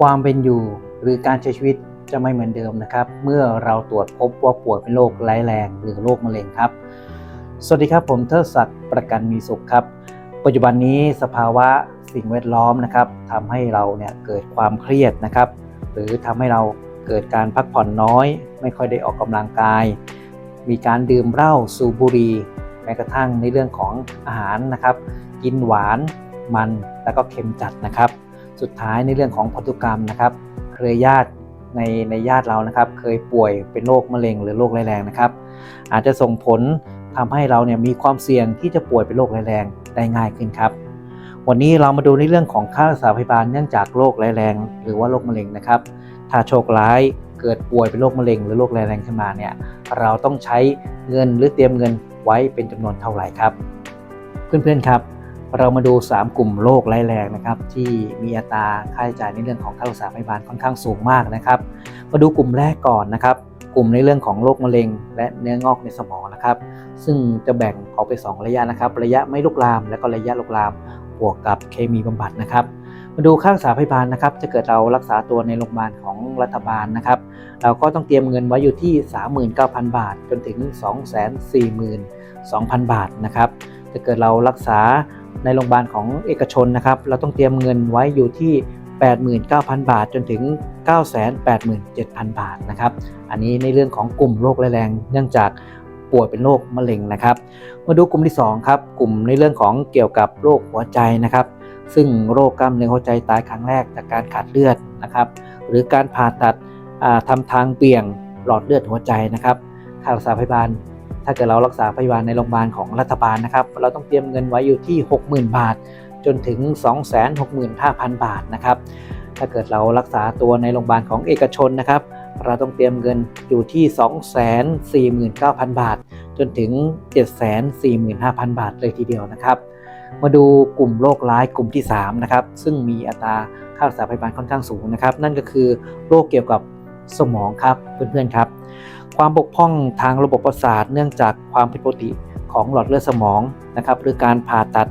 ความเป็นอยู่หรือการใช้ชีวิตจะไม่เหมือนเดิมนะครับ เมื่อเราตรวจพบว่าป่วยเป็นโรคร้ายแรงหรือโรคมะเร็งครับ สวัสดีครับผมเทิดศักดิ์ประกันมีสุขครับ ปัจจุบันนี้สภาวะสิ่งแวดล้อมนะครับทำให้เราเนี่ยเกิดความเครียดนะครับ หรือทำให้เราเกิดการพักผ่อนน้อย ไม่ค่อยได้ออกกำลังกาย มีการดื่มเหล้าสูบบุหรี่แม้กระทั่งในเรื่องของอาหารนะครับ กินหวานมันแล้วก็เค็มจัดนะครับ สุดท้ายในเรื่องของพันธุกรรมนะครับ เครือญาติในในญาติเรานะครับ เคยป่วยเป็นโรคมะเร็งหรือโรคร้ายแรงนะครับ อาจจะส่งผลทำให้เราเนี่ยมีความเสี่ยงที่จะป่วยเป็นโรคร้ายแรงได้ง่ายขึ้นครับ วันนี้เรามาดูในเรื่องของค่ารักษาพยาบาลเนื่องจากโรคร้ายแรง หรือว่าโรคมะเร็งนะครับ ถ้าโชคร้ายเกิดป่วยเป็นโรคมะเร็ง หรือโรคร้ายแรงขึ้นมาเนี่ยเราต้องใช้เงินหรือเตรียมเงินไว้เป็นจำนวนเท่าไหร่ครับ เพื่อนๆครับ เรามาดู 3 กลุ่มโรคร้ายแรงนะครับ ที่มีอัตราค่าใช้จ่ายในเรื่องของค่ารักษาพยาบาลค่อนข้างสูงมากนะครับ มาดูกลุ่มแรกก่อนนะครับ กลุ่มในเรื่องของโรคมะเร็ง และเนื้องอกในสมองนะครับ ซึ่งจะแบ่งออกไป 2 ระยะนะครับ ระยะไม่ลุกลาม และก็ระยะลุกลามบวกกับเคมีบำบัดนะครับ มาดูค่ารักษาพยาบาลนะครับถ้าเกิดเรารักษาตัวในโรงพยาบาลของรัฐบาลนะครับ เราก็ต้องเตรียมเงินไว้อยู่ที่ 39,000 บาท จนถึง 242,000 บาทนะครับถ้าเกิดเรารักษา ในโรงพยาบาลของเอกชนนะครับ เราต้องเตรียมเงินไว้อยู่ที่ 89,000 บาทจนถึง 987,000 บาทนะครับ อันนี้ในเรื่องของกลุ่มโรคร้ายแรงเนื่องจากป่วยเป็นโรคมะเร็งนะครับ มาดูกลุ่มที่2ครับกลุ่มในเรื่องของเกี่ยวกับโรคหัวใจนะครับ ซึ่งโรคกล้ามเนื้อหัวใจตายครั้งแรกจากการขาดเลือดนะครับ หรือการผ่าตัดอ่าทำทางเบี่ยงหลอดเลือดหัวใจนะครับค่ารักษาพยาบาล ถ้าเกิดเรารักษาพยาบาลในโรงพยาบาลของรัฐบาลนะครับ เราต้องเตรียมเงินไว้อยู่ที่ 60,000 บาท จนถึง 265,000 บาทนะครับ ถ้าเกิดเรารักษาตัวในโรงพยาบาลของเอกชนนะครับ เราต้องเตรียมเงินอยู่ที่ 249,000 บาท จนถึง 745,000 บาทเลยทีเดียวนะครับมาดูกลุ่มโรคร้ายกลุ่มที่3นะครับซึ่งมีอัตราค่ารักษาพยาบาลค่อนข้างสูงนะครับ นั่นก็คือโรคเกี่ยวกับสมองครับเพื่อนๆครับ ความบกพร่องทางระบบประสาทเนื่องจากความผิดปกติของหลอดเลือดสมองนะครับหรือการผ่าตัด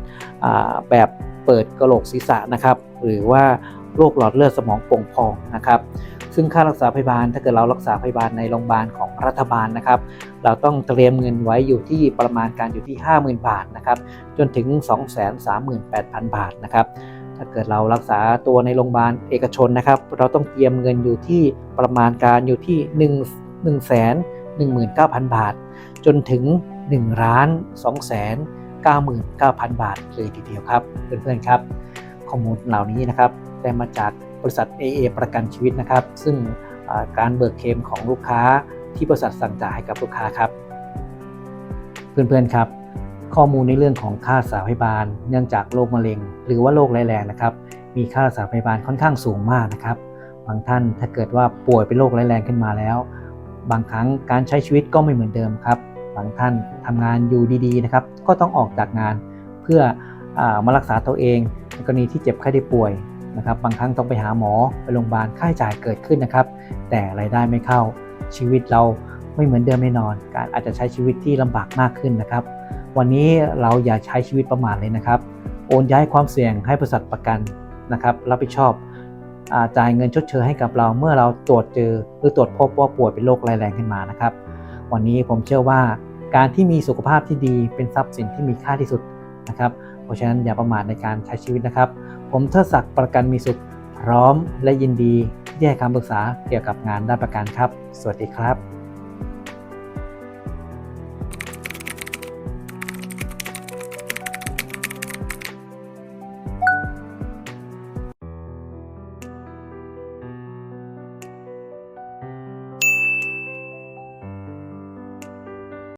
แบบเปิดกระโหลกศีรษะนะครับหรือว่าโรคหลอดเลือดสมองโป่งพองนะครับซึ่งค่ารักษาพยาบาลถ้าเกิดเรารักษาพยาบาลในโรงพยาบาลของรัฐบาลนะครับเราต้องเตรียมเงินไว้อยู่ที่ประมาณการอยู่ที่ 50,000 บาทนะครับจนถึง 238,000 บาทนะครับถ้าเกิดเรารักษาตัวในโรงพยาบาลเอกชนนะครับ เราต้องเตรียมเงินอยู่ที่ประมาณการอยู่ที่1 1 1 9 0 0 0 บาท จนถึง1ล้าน2แสน99,000 บาทเลยทีเดียวครับ เพื่อนๆครับ ข้อมูลเหล่านี้นะครับได้มาจากบริษัท AA ประกันชีวิตนะครับ ซึ่งการเบิกเคลมของลูกค้าที่บริษัทสั่งจ่ายให้กับลูกค้าครับ เพื่อนๆครับข้อมูลในเรื่องของค่ารักษาพยาบาล เนื่องจากโรคมะเร็ง หรือว่าโรคร้ายแรงนะครับ มีค่ารักษาพยาบาลค่อนข้างสูงมากนะครับ บางท่านถ้าเกิดว่าป่วยเป็นโรคร้ายแรงขึ้นมาแล้ว บางครั้งการใช้ชีวิตก็ไม่เหมือนเดิมครับ บางท่านทำงานอยู่ดีๆนะครับ ก็ต้องออกจากงานเพื่ออมารักษาตัวเองในกรณีที่เจ็บไข้ได้ป่วยนะครับ บางครั้งต้องไปหาหมอไปโรงพยาบาลค่าใช้จ่ายเกิดขึ้นนะครับ แต่รายได้ไม่เข้าชีวิตเราไม่เหมือนเดิมแน่นอน การอาจจะใช้ชีวิตที่ลำบากมากขึ้นนะครับ วันนี้เราอย่าใช้ชีวิตประมาทเลยนะครับ โอนย้ายความเสี่ยงให้บริษัทประกันนะครับ รับผิดชอบ จ่ายเงินชดเชยให้กับเราเมื่อเราตรวจเจอหรือตรวจพบว่าป่วยเป็นโรคร้ายแรงขึ้นมานะครับ วันนี้ผมเชื่อว่าการที่มีสุขภาพที่ดีเป็นทรัพย์สินที่มีค่าที่สุดนะครับ เพราะฉะนั้นอย่าประมาทในการใช้ชีวิตนะครับ ผมเทิดศักดิ์ประกันมีสุขพร้อมและยินดีที่จะให้คำปรึกษาเกี่ยวกับงานด้านประกันครับ สวัสดีครับ